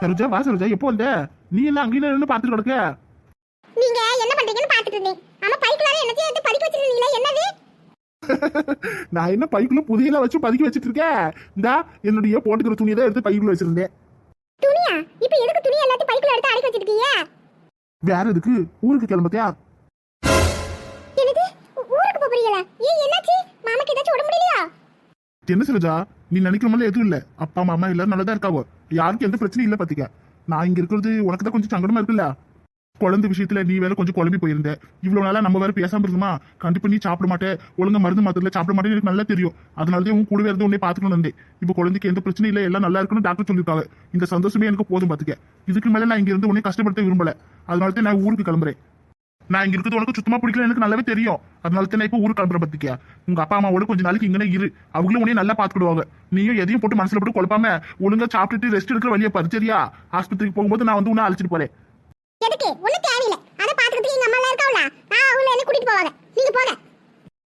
சரோஜா வா சரோஜா எப்போ வந்த? நீ என்ன அங்கேயும் நின்று பார்த்துட்டு கிடக்க. நீங்க என்ன பண்றீங்கன்னு பாத்துட்டு இருந்தேன். ஆமா பைக்குள்ளார என்னத்தையும் எடுத்து படிக்க வச்சிருந்தீங்களா என்னது? நான் என்ன பைக்குள்ள புதியெல்லாம் வச்சு பதுக்கி வச்சிட்டு இருக்கேன்? இந்தா என்னுடைய போட்டுக்கிற துணியை தான் எடுத்து பைக்குள்ள வச்சிருந்தேன். துணியா? இப்ப எதுக்கு துணி எல்லாத்தையும் பைக்குள்ள எடுத்து அடக்கி வச்சிருக்கீங்க? வேற எதுக்கு? ஊருக்கு கிளம்பத்தியா என்ன சரோஜா? நீ நினைக்கிற மாதிரி எதுவும் இல்ல. அப்பா மாமா எல்லாரும் நல்லா தான் இருக்காவோ? யாருக்கும் எந்த பிரச்சனையும் இல்ல பாத்திக்க நான் இங்க இருக்கிறது உனக்கு தான் கொஞ்சம் சங்கடமா இருக்குல்ல? குழந்தை விஷயத்துல நீ வேற கொஞ்சம் குழம்பி போயிருந்த. இவ்வளவு நாளா நம்ம வேற பேசாம இருந்தோமா? கண்டிப்பா நீ சாப்பிட மாட்டேன் ஒழுங்கா மருந்து மாத்திரல சாப்பிட மாட்டேன்னு எனக்கு நல்லா தெரியும். அதனாலதான் உன் கூடவே இருந்து உன்னை பாத்துக்கணும் இருந்தேன் இப்போ குழந்தைக்கு எந்த பிரச்சனையும் இல்ல. எல்லாம் நல்லா இருக்குன்னு டாக்டர் சொல்லியிருக்காங்க. இந்த சந்தோஷமே எனக்கு போதும் பாத்துக்க. இதுக்கு மேல நான் இங்க இருந்து உன்னை கஷ்டப்படுத்த விரும்பல. அதனால தான் நான் ஊருக்கு கிளம்புறேன். நான் இங்க இருக்கிறது உனக்கு சுத்தமா பிடிக்கல எனக்கு நல்லாவே தெரியும். அதனால தான் இப்போ ஊருக்கு கிளம்புற பத்திக்க. உங்க அப்பா அம்மாவோட கொஞ்ச நாளைக்கு இங்கே இரு. அவங்களும் உன்னைய நல்லா பாத்துக்கிடுவாங்க. நீயும் எதையும் போட்டு மனசுல போட்டு குழப்பாம ஒழுங்கா சாப்பிட்டுட்டு ரெஸ்ட் எடுக்கிற வழியை பாரு சரியா? ஆஸ்பத்திரிக்கு போகும்போது நான் வந்து உன்னை அழைச்சிட்டு போறேன். எதுக்கு? ஒண்ணு தேவையில்லை. அதை பாத்துக்கிறதுக்கு எங்க அம்மா இருக்காவல நான் அவங்கள என்ன கூட்டிட்டு போவாங்க. நீங்க போங்க.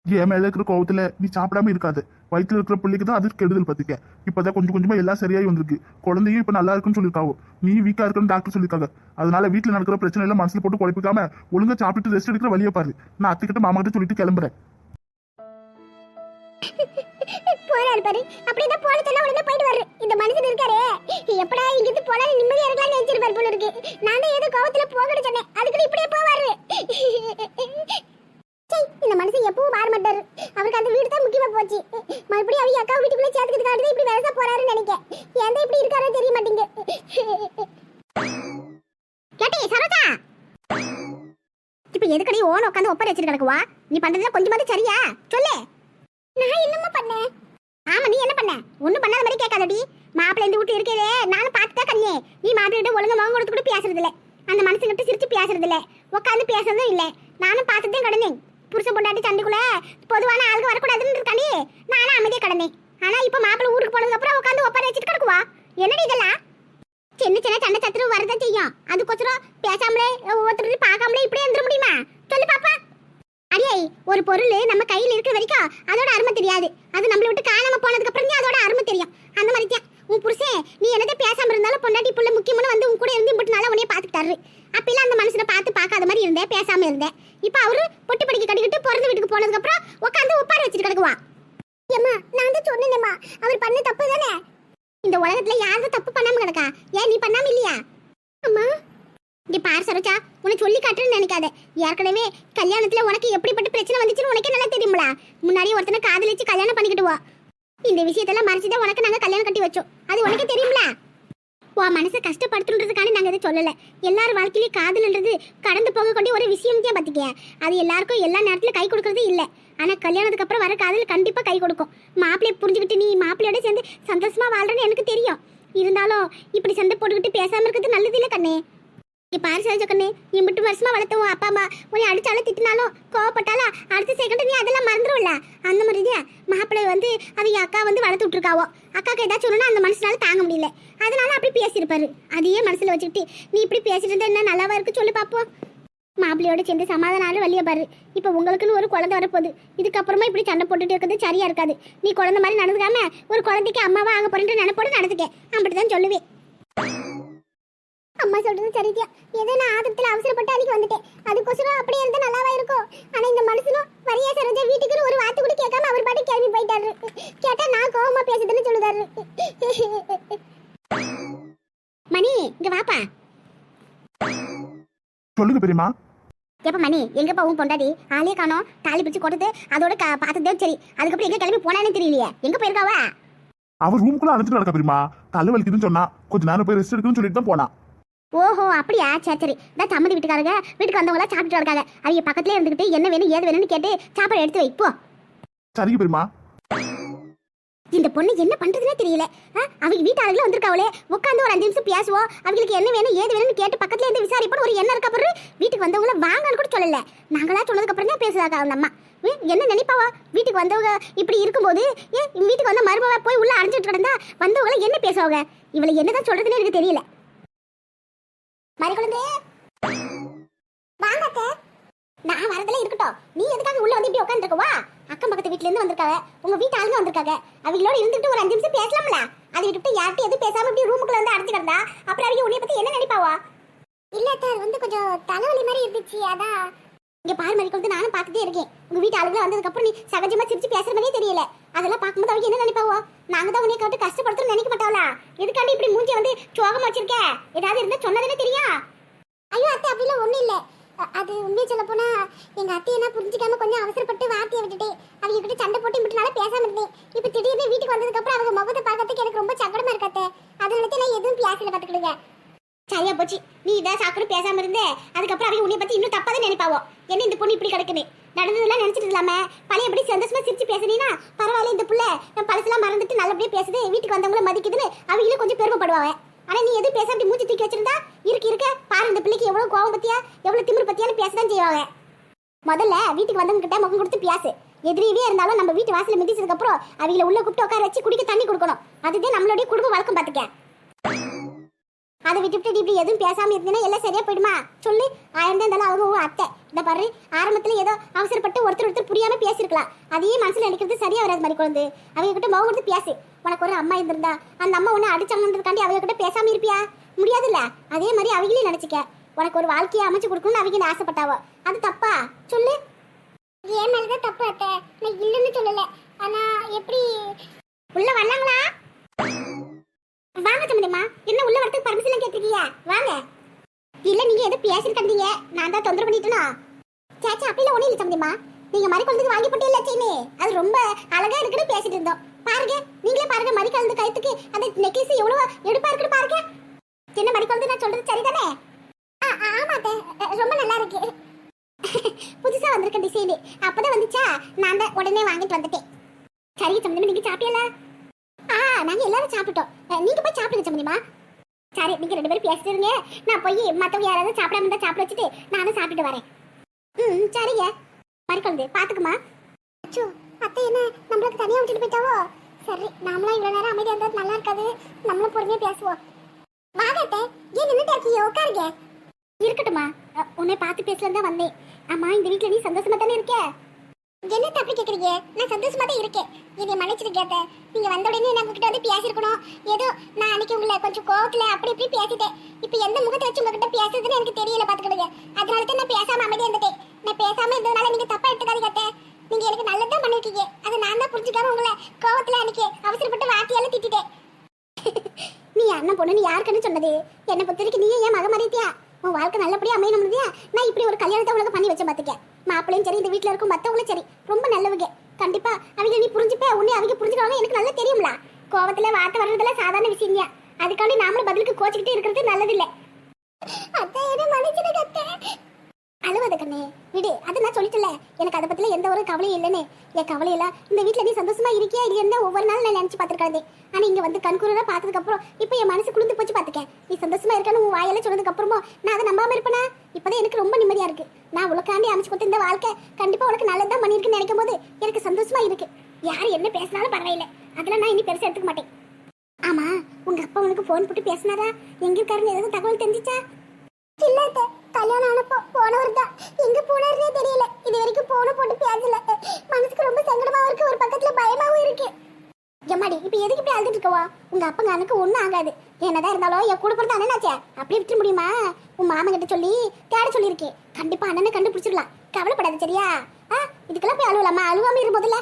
என் மேல இருக்கிற கோவத்துல நீ சாப்பிடாம இருக்காது. வயித்துல இருக்கிற பிள்ளைக்கு தான் அது கெடுதல் பார்த்துக்க இப்போதான் கொஞ்சம் கொஞ்சமா எல்லாம் சரியாகி வந்திருக்கு. குழந்தையும் இப்போ நல்லா இருக்குன்னு சொல்லியிருக்காவோ? நீ வீக்கா இருக்குன்னு டாக்டர் சொல்லியிருக்காங்க. அதனால வீட்டில் நடக்கிற பிரச்சனை எல்லாம் மனசில் போட்டு குழப்பிக்காம ஒழுங்கா சாப்பிட்டு ரெஸ்ட் எடுக்கிற வழியை பாரு. நான் அத்தைக்கிட்ட மாமா கிட்ட சொல்லிட்டு கிளம்புறேன். போறாரு பாரு. அப்படிதான் போன சொன்னா உடனே போயிட்டு வர்ற இந்த மனுஷன் இருக்காரு. எப்படா இங்க இருந்து போனா நிம்மதியா இருக்கலாம்னு நினைச்சிருப்பாரு போல இருக்கு. நான் தான் ஏதோ கோவத்துல போகணும் சொன்னேன். அதுக்கு இப்படியே போவாரு. சை, இந்த மனுஷன் எப்பவும் மாற மாட்டாரு. அவருக்கு அந்த வீடு தான் முக்கியமா போச்சு. மறுபடியும் அவங்க அக்கா வீட்டுக்குள்ள சேர்த்துக்கிறதுக்காக இப்படி வேலைசா போறாருன்னு நினைக்கிறேன் எந்த இப்படி இருக்காரோ தெரிய மாட்டேங்க கேட்டி சரோஜா. இப்ப எதுக்கடி ஓன உட்காந்து ஒப்பர் வச்சிட்டு கிடக்குவா? நீ பண்றதுல கொஞ்சமாவது சரியா? சொல்லு. நான் என்னமா பண்ணேன்? ஆமா நீ என்ன பண்ண? ஒண்ணும் பண்ணாத மாதிரி கேட்காதடி. மாப்பிள்ளை இந்த வீட்டு இருக்கதே நானும் பார்த்துட்டா கண்ணே நீ மாப்பிள்ளை ஒழுங்கா முகம் கொடுத்து கூட பேசுறது இல்ல அந்த மனுஷங்கிட்ட சிரிச்சு பேசுறது இல்ல உட்காந்து பேசுறதும் இல்ல. நானும் பார்த்துட்டே கடனேன் புருஷன் பொண்டாட்டி சண்டைக்குள்ள பொதுவான ஆளுங்க வரக்கூடாதுன்னு இருக்காண்டி நானும் அமைதியா கிடந்தேன். ஆனா இப்ப மாப்பிள்ளை ஊருக்கு போனதுக்கப்புறம் உட்காந்து ஒப்பாரி வச்சுட்டு கிடக்குவா? என்னடி இதெல்லாம்? சின்ன சின்ன சண்டை சத்துரு வரதான் செய்யும். அதுக்கோசரம் பேசாமலே ஒவ்வொருத்தரும் பார்க்காமலே இப்படியே இருந்துட முடியுமா? சொல்லு பாப்பா. அடியே ஒரு பொருள் நம்ம கையில இருக்கிற வரைக்கும் அதோட அருமை தெரியாது. அது நம்மளை விட்டு காணாம போனதுக்கப்புறம் தான் அதோட அருமை தெரியும். அந்த மாதிரி தான். உன் புருஷன் நீ என்னதான் பேசாம இருந்தாலும் பொண்டாட்டி புள்ள முக்கியமான வந்து உன் கூட இருந்து இம்பட்டு நாளா உன்னைய பாத்துக்கிட்டாரு. அப்பெல்லாம் அந்த மனுஷனை பார்த்து பார்க்காத மாதிரி இருந்தேன் பேசாம இருந்தேன். இப்ப அவரு பொட்டு படிக்க கட்டிக்கிட்டு பிறந்த வீட்டுக்கு போனதுக்கு அப்புறம் உட்காந்து உப்பார வச்சுட்டு கிடக்குவா ஏம்மா நான் தான் சொன்னேனேம்மா அவர் பண்ண தப்பு தானே? இந்த உலகத்துல யாரும் தப்பு பண்ணாம கிடக்கா? ஏன் நீ பண்ணாம இல்லையா? அம்மா. இங்க பாரு சரோஜா உன்னை சொல்லி காட்டுறேன்னு நினைக்காத. ஏற்கனவே கல்யாணத்துல உனக்கு எப்படிப்பட்ட பிரச்சனை வந்துச்சுன்னு உனக்கே நல்லா தெரியுங்களா முன்னாடி ஒருத்தனை காதலிச்சு கல்யாணம் பண்ணிக்கிட்டு இந்த விஷயத்தெல்லாம் மறைச்சுதான் உனக்கு நாங்க கல்யாணம் கட்டி வச்சோம். அது உனக்கே தெரியும்ல? உன் மனசை கஷ்டப்படுத்துன்றதுக்கான நாங்க இதை சொல்லல. எல்லார் வாழ்க்கையிலயும் காதல்ன்றது கடந்து போகக்கூடிய ஒரு விஷயம் தான் பாத்திக்க அது எல்லாருக்கும் எல்லா நேரத்துல கை கொடுக்கறது இல்ல. ஆனா கல்யாணத்துக்கு அப்புறம் வர காதல் கண்டிப்பா கை கொடுக்கும். மாப்பிள்ளைய புரிஞ்சுக்கிட்டு நீ மாப்பிள்ளையோட சேர்ந்து சந்தோஷமா வாழ்றேன்னு எனக்கு தெரியும். இருந்தாலும் இப்படி சண்டை போட்டுக்கிட்டு பேசாம இருக்கிறது நல்லது இல்ல கண்ணே. நீ பாரு சரோஜா கண்ணே நீ மட்டும் வருஷமா வளர்த்த உன் அப்பா அம்மா உன்னை அடிச்சாலும் திட்டினாலும் கோவப்பட்டாலும் அடுத்த செகண்ட் நீ அதெல்லாம் மறந்துடும்ல அந்த மாதிரி தான் மாப்பிள்ளை வந்து அவங்க அக்கா வந்து வளர்த்து விட்ருக்காவோ அக்காக்கு ஏதாச்சும் ஒண்ணுனா அந்த மனசுனால தாங்க முடியல. அதனால அப்படி பேசியிருப்பாரு. அதையே மனசுல வச்சுக்கிட்டு நீ இப்படி பேசிட்டு இருந்தா என்ன நல்லாவா இருக்கு சொல்லு பார்ப்போம் மாப்பிள்ளையோட சேர்ந்து சமாதானாலும் வெளியே பாரு இப்போ உங்களுக்குன்னு ஒரு குழந்தை வரப்போகுது. இதுக்கப்புறமா இப்படி சண்டை போட்டுட்டு இருக்கிறது சரியா இருக்காது. நீ குழந்தை மாதிரி நடந்துக்காம ஒரு குழந்தைக்கு அம்மாவா ஆக போறேன்ற நினைப்போடு நடந்துக்க. அப்படிதான் சொல்லுவேன். அம்மா சொல்றது சரிதியா ஏதோ நான் ஆதத்துல அவசரப்பட்டு அன்னைக்கு வந்துட்டேன். அதுக்கோசரம் அப்படியே இருந்தா நல்லாவா இருக்கும்? ஆனா இந்த மனுஷனும் வரியா சரோஜா வீட்டுக்கு ஒரு வார்த்தை கூட கேட்காம அவர் பாட்டு கிளம்பி போயிட்டாரு. கேட்டா நான் கோவமா பேசுதுன்னு சொல்லுதாரு. மணி இங்க வாப்பா. சொல்லுங்க பெரியமா எப்ப மணி எங்க போவும் பொண்டாடி ஆளே காணோம். தாலி பிடிச்சு கொடுத்து அதோட பார்த்ததே சரி. அதுக்கப்புறம் எங்க கிளம்பி போனானே தெரியலையே? எங்க போயிருக்காவா? அவர் ரூமுக்குள்ள அழைச்சிட்டு நடக்க பெரியமா தலை வலிக்குதுன்னு சொன்னா கொஞ்ச நேரம் போய் ரெஸ்ட் எடுக்கணும்னு சொல்லிட்டு தான் போனா. ஓஹோ அப்படியா? சரி சரி. இந்த தம்பதி வீட்டுக்காரங்க வீட்டுக்கு வந்தவங்களா சாப்பிட்டுட்டு இருக்காங்க. அவங்க பக்கத்துல இருந்துகிட்டு என்ன வேணும் ஏது வேணும்னு கேட்டு சாப்பாடு எடுத்து வை போ. சரிங்க பெரியமா இந்த பொண்ணு என்ன பண்றதுனே தெரியல. அவங்க வீட்டாளர்களும் வந்திருக்காவளே. உட்காந்து ஒரு அஞ்சு நிமிஷம் பேசுவோம். அவங்களுக்கு என்ன வேணும் ஏது வேணும்னு கேட்டு பக்கத்துல இருந்து விசாரிப்போம் ஒரு எண்ணம் இருக்க பிறகு வீட்டுக்கு வந்தவங்கள வாங்கன்னு கூட சொல்லல. நாங்களா சொன்னதுக்கு அப்புறம் தான் பேசுறாங்க அந்த அம்மா. என்ன நினைப்பாவா? வீட்டுக்கு வந்தவங்க இப்படி இருக்கும்போது ஏன் வீட்டுக்கு வந்த மருமவா போய் உள்ள அடைஞ்சிட்டு கிடந்தா வந்தவங்கள என்ன பேசுவாங்க? இவளை என்னதான் சொல்றதுன்னு எனக்கு தெரியல. மறுகுழந்தே வாங்க அத்தை. நான் வரதுல இருக்கட்டும். நீ எதுக்காக உள்ள வந்து இப்படி உட்காந்துருக்கவா அக்கம் பக்கத்து வீட்ல இருந்து வந்திருக்காங்க உங்க வீட்டு ஆளுங்க வந்திருக்காங்க. அவங்களோட இருந்துட்டு ஒரு அஞ்சு நிமிஷம் பேசலாம்ல. அதை விட்டுட்டு யார்கிட்ட எதுவும் பேசாம இப்படி ரூமுக்குள்ள வந்து அடைச்சு கிடந்தா அப்புறம் அவங்க உன்னைய பத்தி என்ன நினைப்பாவா? இல்ல அது வந்து கொஞ்சம் தலைவலி மாதிரி இருந்துச்சு. அதான் இங்க பாரு மாதிரி கொண்டு நானும் பார்த்துட்டே இருக்கேன். உங்க வீட்டு ஆளுங்க வந்ததுக்கு அப்புறம் நீ சகஜமா சிரிச்சு பேசுற மாதிரியே தெரியல. அதெல்லாம் பார்க்கும்போது அவங்க என்ன நினைப்பாவோ? நாங்க தான் உன்னைய கட்டு கஷ்டப்படுத்தணும்னு நினைக்க மாட்டாங்களா எதுக்காண்டி இப்படி மூஞ்சி வந்து சோகமா வச்சிருக்க? ஏதாவது இருந்தா சொன்னதுன்னு தெரியா? ஐயோ அத்தை அப்படிலாம் ஒண்ணும் இல்ல. அது உண்மையை சொல்ல போனா எங்க அத்தை என்ன புரிஞ்சுக்காம கொஞ்சம் அவசரப்பட்டு வார்த்தையை விட்டுட்டு அவங்க கிட்ட சண்டை போட்டு விட்டுனால பேசாம இருந்தேன். இப்ப திடீர்னு வீட்டுக்கு வந்ததுக்கு அப்புறம் அவங்க முகத்தை பார்க்கறதுக்கு எனக்கு ரொம்ப சங்கடமா இருக்காத்த அதனால நான் எதுவும் பேசல பாத்துக்கிடுங்க சரியா போச்சு. நீ இதான் சாப்பிட்டு பேசாம இருந்தே. அதுக்கப்புறம் அவங்க உன்னை பத்தி இன்னும் தப்பா தான் நினைப்பாவோ? என்ன இந்த பொண்ணு இப்படி கிடக்குன்னு? நடந்ததெல்லாம் நினைச்சிட்டு இல்லாம பழையபடி சந்தோஷமா சிரிச்சு பேசுனீனா பரவாயில்ல இந்த புள்ள பழசெல்லாம் மறந்துட்டு நல்லபடியா பேசுது. வீட்டுக்கு வந்தவங்கள மதிக்குதுன்னு அவங்களும் கொஞ்சம் பெருமைப்படுவாங்க. ஆனா நீ எது பேச அப்படி மூச்சு தூக்கி வச்சிருந்தா இருக்கு இருக்க. பாரு இந்த பிள்ளைக்கு எவ்வளவு கோவம் பத்தியா? எவ்வளவு திமிர் பத்தியான்னு பேசதான் செய்வாங்க. முதல்ல வீட்டுக்கு வந்தவங்க கிட்ட முகம் கொடுத்து பேசு. எதிரியவே இருந்தாலும் நம்ம வீட்டு வாசல்ல மிதிச்சதுக்கு அப்புறம் அவங்கள உள்ள கூப்பிட்டு உட்கார வச்சு குடிக்க தண்ணி கொடுக்கணும். அதுதான் நம்மளுடைய குடும்ப வழக்கம் பாத்துக்க. அதை விட்டுவிட்டு இப்படி எதுவும் பேசாம இருந்தீங்கன்னா எல்லாம் சரியா போயிடுமா? சொல்லு. ஆயிரம் இருந்தாலும் அவங்க உன் அத்தை. இந்த பாரு ஆரம்பத்துல ஏதோ அவசரப்பட்டு ஒருத்தர் ஒருத்தர் புரியாம பேசியிருக்கலாம் அதையே மனசுல நினைக்கிறது சரியா வராது மாதிரி குழந்தை. அவங்க கிட்ட முகம் கொடுத்து பேசு. உனக்கு ஒரு அம்மா இருந்திருந்தா அந்த அம்மா உன்னை அடிச்சாங்கன்றதுக்காண்டி அவங்க கிட்ட பேசாம இருப்பியா? முடியாதுல்ல? அதே மாதிரி அவங்களையும் நினைச்சுக்க. உனக்கு ஒரு வாழ்க்கையை அமைச்சு கொடுக்கணும்னு அவங்க ஆசைப்பட்டாவோ? அது தப்பா? சொல்லு. ஏன் மேலதான் தப்பு அத்தை. நான் இல்லைன்னு சொல்லல. ஆனா எப்படி? உள்ள வந்தாங்களா வாங்க சம்மந்தியம்மா என்ன உள்ள வரதுக்கு பர்மிஷன் கேட்டிருக்கீங்க வாங்க இல்ல நீங்க எதுவும் பேசிட்டு கிடந்தீங்க. நான் தான் தொந்தரவு பண்ணிட்டேனா? சேச்சா அப்படிலாம் ஒண்ணும் இல்ல சம்மந்தியம்மா நீங்க மறி குழந்தைக்கு வாங்கி போட்டு இல்ல சீனி? அது ரொம்ப அழகா இருக்குன்னு பேசிட்டு இருந்தோம். பாருங்க நீங்களே பாருங்க மறி கலந்து கழுத்துக்கு அந்த நெக்லஸ் எவ்வளவு எடுப்பா இருக்குன்னு பாருங்க. என்ன மறி குழந்தை நான் சொல்றது சரிதானே? ஆ, ஆ, ரொம்ப நல்லா இருக்கு. புதுசா வந்திருக்க டிசைன். அப்பதான் வந்துச்சா? நான் தான் உடனே வாங்கிட்டு வந்துட்டேன். சரி சம்பந்தமா நீங்க சாப்பிட்டீங்களா? ஆ நாங்க எல்லாரும் சாப்பிட்டோம் நீங்க போய் சாப்பிடுங்க சம்பந்தமா சரி நீங்க ரெண்டு பேரும் பேசிட்டு இருங்க நான் போய் மத்தவங்க யாராவது சாப்பிடாம இருந்தா சாப்பிட வச்சுட்டு நானும் சாப்பிட்டு வரேன். ம் சரிங்க. மறுக்கொழுது பாத்துக்குமா? அச்சோ அத்தை என்ன நம்மளுக்கு தனியா விட்டுட்டு போயிட்டாவோ? சரி நாமளும் இவ்வளவு நேரம் அமைதியா இருந்தா நல்லா இருக்காது. நம்மளும் பொறுமையா பேசுவோம். வாங்க ஏன் நின்றுட்டு இருக்கீங்க? உட்காருங்க. இருக்கட்டுமா உன்னை பார்த்து பேசலாம் தான் வந்தேன். ஆமா இந்த வீட்டுல நீ சந்தோஷமா தானே இருக்க? என்ன தப்பு கேக்குறீங்க? நான் சந்தோஷமா தான் இருக்கேன். என்னை மன்னிச்சிருக்கேன் அத்தை. நீங்க வந்த உடனே நான் உங்ககிட்ட வந்து பேசியிருக்கணும். ஏதோ நான் அன்னைக்கு உங்களை கொஞ்சம் கோவத்துல அப்படி இப்படி பேசிட்டேன். இப்போ எந்த முகத்தை வச்சு உங்ககிட்ட பேசுறதுன்னு எனக்கு தெரியல பாத்துக்கிடுங்க. அதனால தான் நான் பேசாம அமைதியா இருந்துட்டேன். நான் பேசாம இருந்ததுனால நீங்க தப்பா எடுத்துக்காதீங்க அத்தை. நீங்க எனக்கு நல்லதான் பண்ணிருக்கீங்க அதை நான் தான் புரிஞ்சுக்காம உங்களை கோவத்துல அன்னைக்கு அவசரப்பட்டு வார்த்தையால திட்டிட்டேன். நீ அண்ணன் பொண்ணு நீ யாருக்குன்னு சொன்னது? என்னை பொறுத்த வரைக்கும் நீ ஏன் மக மதித்தியா உன் வாழ்க்கை நல்லபடியா அமையணும் நான் இப்படி ஒரு கல்யாணத்தை உனக்கு பண்ணி வச்ச பாத்துக்க. மாப்பிள்ளையும் சரி இந்த வீட்ல இருக்கும் மத்தவங்களும் சரி ரொம்ப நல்லவங்க. கண்டிப்பா அவங்க நீ புரிஞ்சுப்ப உன்னை அவங்க புரிஞ்சுக்கவாங்க எனக்கு நல்லா தெரியும்ல. கோவத்துல வார்த்தை வர்றதெல்லாம் சாதாரண விஷயம் அதுக்காண்டி நாமளும் பதிலுக்கு கோச்சிக்கிட்டே இருக்கிறது நல்லதில்லை. அத்தை என்ன மன்னிச்சிடுங்க அத்தை. அழுவாத கண்ணே. விடு அது நான் சொல்லிட்டல எனக்கு அதை பத்தில எந்த ஒரு கவலையும் இல்லைன்னு. என் கவலையெல்லாம் இந்த வீட்டுல நீ சந்தோஷமா இருக்கியா இல்லையா ஒவ்வொரு நாள் நான் நினைச்சு பார்த்துருக்காதே ஆனா இங்க வந்து கண்கூரா பார்த்ததுக்கு அப்புறம் இப்போ என் மனசு குளிர்ந்து போச்சு பாத்துக்க நீ சந்தோஷமா இருக்கான்னு உன் வாயில சொன்னதுக்கு அப்புறமா நான் அதை நம்பாம இருப்பேனா? இப்பதான் எனக்கு ரொம்ப நிம்மதியா இருக்கு. நான் உனக்காண்டி அமைச்சு கொடுத்த இந்த வாழ்க்கை கண்டிப்பா உனக்கு நல்லதான் பண்ணிருக்குன்னு நினைக்கும் போது எனக்கு சந்தோஷமா இருக்கு. யார் என்ன பேசினாலும் பரவாயில்லை. அதெல்லாம் நான் இனி பெருசா எடுத்துக்க மாட்டேன். ஆமா உங்க அப்பா உனக்கு போன் போட்டு பேசினாரா? எங்க இருக்காருன்னு ஏதாவது தகவல் தெரிஞ்சிச்சா? இல்லை கல்யாணம் ஆனப்போ போனவர் தான் எங்க போனாருனே தெரியல. இது வரைக்கும் போன போட்டு பேசல. மனசுக்கு ரொம்ப சங்கடமாவும் இருக்கு. ஒரு பக்கத்துல பயமாவும் இருக்கு. எம்மாடி இப்ப எதுக்கு இப்படி அழுதுட்டு இருக்கவா? உங்க அப்பங்க எனக்கு ஒண்ணும் ஆகாது. என்னதான் இருந்தாலும் என் கூட பிறந்த அண்ணனாச்சே. அப்படி விட்டுற முடியுமா? உன் மாமன் கிட்ட சொல்லி தேட சொல்லியிருக்கேன் கண்டிப்பா அண்ணனை கண்டுபிடிச்சிடலாம். கவலைப்படாது சரியா? ஆ இதுக்கெல்லாம் போய் அழுவலாமா? அழுவாம இரு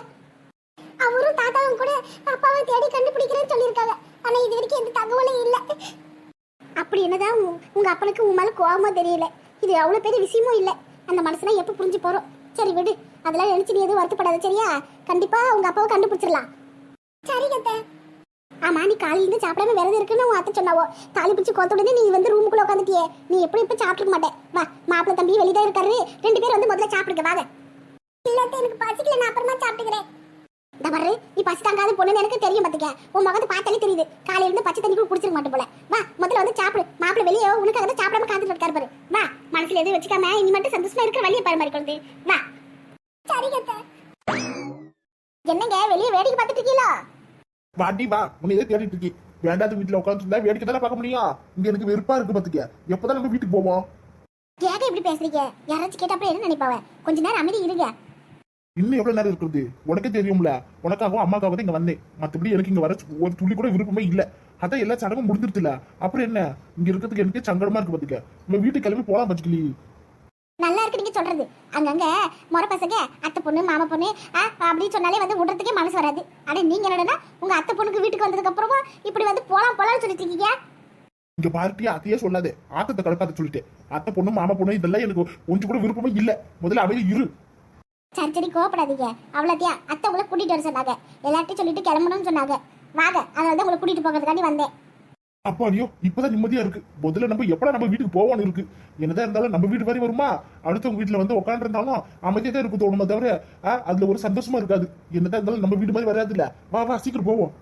அவரும் தாத்தாவும் கூட அப்பாவை தேடி கண்டுபிடிக்கிறேன்னு சொல்லியிருக்காங்க. ஆனா இது வரைக்கும் எந்த தகவலும் இல்லை. அப்படி என்னதான் உங்க அப்பனுக்கு உன் மேல கோவமா தெரியல. இது அவ்வளவு பெரிய விஷயமும் இல்ல. அந்த மனசுனா எப்ப புரிஞ்சு போறோம்? சரி விடு. அதெல்லாம் நினைச்சு நீ எதுவும் வருத்தப்படாத சரியா? கண்டிப்பா உங்க அப்பாவை கண்டுபிடிச்சிடலாம். சரி கத்த. ஆமா நீ காலையில இருந்து சாப்பிடாம விரதம் இருக்குன்னு உன் அத்தை சொன்னாவோ? தாலி பிடிச்சு கோத்த உடனே நீ வந்து ரூமுக்குள்ள உட்காந்துட்டியே நீ எப்படி இப்ப சாப்பிட்டுக்க மாட்டேன் வா மாப்பிள தம்பி வெளியே இருக்காரு. ரெண்டு பேரும் வந்து முதல்ல சாப்பிடுங்க வாங்க. இல்ல எனக்கு பசிக்கல நான் அப்புறமா சாப்பிட்டுக்கிறேன். இந்த பாரு நீ பசி தாங்காத பொண்ணுன்னு எனக்கு தெரியும் பாத்துக்க. உன் முகத்தை பார்த்தாலே தெரியுது. காலையில இருந்து பச்சை தண்ணி கூட குடிச்சிருக்க மாட்டேன் போல. வா முதல்ல வந்து சாப்பிடு. மாப்பிள்ளை வெளியே உனக்காக தான் சாப்பிடாம காத்துட்டு இருக்காரு பாரு. வா மனசுல எதுவும் வச்சுக்காம இனி மட்டும் சந்தோஷமா இருக்கிற வழியை பாரு மாதிரி குழந்தை. வா. என்னங்க வெளியே வேடிக்கை பார்த்துட்டு இருக்கீங்களா? வாட்டி வா. உன்னை எதை தேடிட்டு இருக்கி? வேண்டாத வீட்டுல உட்காந்து இருந்தா வேடிக்கை தானே பார்க்க முடியும்? இங்க எனக்கு வெறுப்பா இருக்கு பாத்துக்க. எப்பதான் நம்ம வீட்டுக்கு போவோம்? ஏக இப்படி பேசுறீங்க? யாராச்சும் கேட்டா அப்புறம் என்ன நினைப்பாவ? கொஞ்ச நேரம் அமைதி இருங்க. இன்னும் எவ்வளவு நேரம் இருக்கிறது? உனக்கே தெரியும்ல. உனக்காகவும் அம்மாக்காக தான் இங்க வந்தேன். மத்தபடி எனக்கு இங்க வர ஒரு துளி கூட விருப்பமே இல்ல. அதான் எல்லா சடங்கும் முடிஞ்சிருச்சுல. அப்புறம் என்ன? இங்க இருக்கிறதுக்கு எனக்கே சங்கடமா இருக்கு பாத்துக்க. நம்ம வீட்டுக்கு கிளம்பி போலாம் பச்சுக்கலி நல்லா இருக்கு நீங்க சொல்றது. அங்கங்க முறை பசங்க அத்தை பொண்ணு மாமா பொண்ணு அப்படின்னு சொன்னாலே வந்து விடுறதுக்கே மனசு வராது. அட நீங்க என்னடா உங்க அத்தை பொண்ணுக்கு வீட்டுக்கு வந்ததுக்கு அப்புறமா இப்படி வந்து போலாம் போலாம்னு சொல்லிட்டு இருக்கீங்க? இங்க பார்ட்டியா அத்தையே சொல்லாதே. ஆத்தத்தை கலப்பாத சொல்லிட்டேன் அத்தை பொண்ணு மாமா பொண்ணு இதெல்லாம் எனக்கு கொஞ்சம் கூட விருப்பமே இல்ல. முதல்ல அவையில இரு. சரி சரி கோவப்படாதீங்க. அவ்வளோத்தியா? அத்தை உங்களை கூட்டிட்டு வர சொன்னாங்க. எல்லார்ட்டையும் சொல்லிட்டு கிளம்பணும்னு சொன்னாங்க. வாங்க அதனால தான் உங்களை கூட்டிட்டு போகிறதுக்காண்டி வந்தேன். அப்பா ஐயோ இப்பதான் நிம்மதியா இருக்கு. முதல்ல நம்ம எப்படா நம்ம வீட்டுக்கு போவோம்னு இருக்கு. என்னதான் இருந்தாலும் நம்ம வீட்டு வரை வருமா? அடுத்தவங்க வீட்டுல வந்து உட்காந்து இருந்தாலும் அமைதியா தான் இருக்கு தோணுமே தவிர அதுல ஒரு சந்தோஷமா இருக்காது. என்னதான் இருந்தாலும் நம்ம வீடு மாதிரி வராது இல்ல வா வா சீக்கிரம் போவோம்.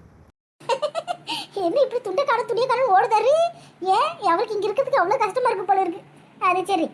என்ன இப்படி துண்டை காணும் துணியை காணும் ஓடுதாரு ஏன்? அவருக்கு இங்க இருக்கிறதுக்கு அவ்வளோ கஷ்டமா இருக்கு போல இருக்கு. அது சரி.